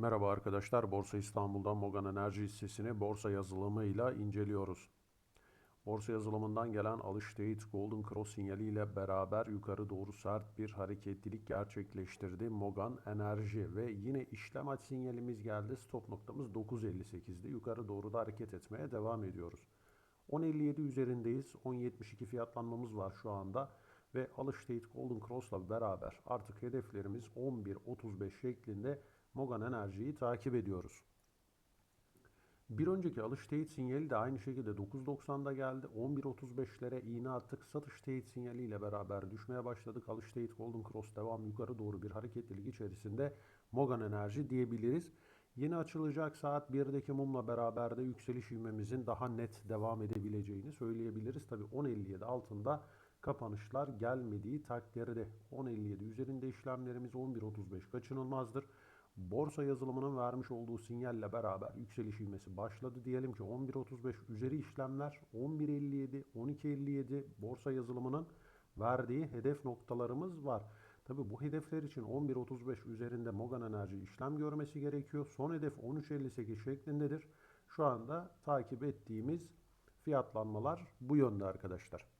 Merhaba arkadaşlar, Borsa İstanbul'dan Mogan Enerji hissesini borsa yazılımıyla inceliyoruz. Borsa yazılımından gelen alış teyit Golden Cross sinyaliyle beraber yukarı doğru sert bir hareketlilik gerçekleştirdi Mogan Enerji ve yine işlem aç sinyalimiz geldi. Stop noktamız 9.58'di. Yukarı doğru da hareket etmeye devam ediyoruz. 10.57 üzerindeyiz. 10.72 fiyatlanmamız var şu anda ve alış teyit Golden Cross'la beraber artık hedeflerimiz 11.35 şeklinde Mogan Enerji'yi takip ediyoruz. Bir önceki alış teyit sinyali de aynı şekilde 9.90'da geldi. 11.35'lere iğne attık. Satış teyit sinyaliyle beraber düşmeye başladık. Alış teyit Golden Cross devam yukarı doğru bir hareketlilik içerisinde Mogan Enerji diyebiliriz. Yeni açılacak saat 1'deki mumla beraber de yükseliş ivmemizin daha net devam edebileceğini söyleyebiliriz. Tabi 10.57 altında kapanışlar gelmediği takdirde 10.57 üzerinde işlemlerimiz 11.35 kaçınılmazdır. Borsa yazılımının vermiş olduğu sinyalle beraber yükseliş ivmesi başladı. Diyelim ki 11.35 üzeri işlemler 11.57, 12.57 borsa yazılımının verdiği hedef noktalarımız var. Tabi bu hedefler için 11.35 üzerinde Mogan Enerji işlem görmesi gerekiyor. Son hedef 13.58 şeklindedir. Şu anda takip ettiğimiz fiyatlanmalar bu yönde arkadaşlar.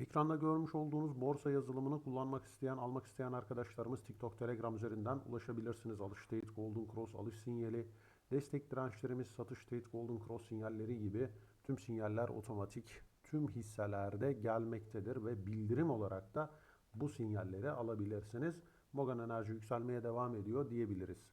Ekranda görmüş olduğunuz borsa yazılımını kullanmak isteyen, almak isteyen arkadaşlarımız TikTok, Telegram üzerinden ulaşabilirsiniz. Alış Trade, Golden Cross, alış sinyali, destek dirençlerimiz, satış Trade, Golden Cross sinyalleri gibi tüm sinyaller otomatik tüm hisselerde gelmektedir ve bildirim olarak da bu sinyalleri alabilirsiniz. Mogan Enerji yükselmeye devam ediyor diyebiliriz.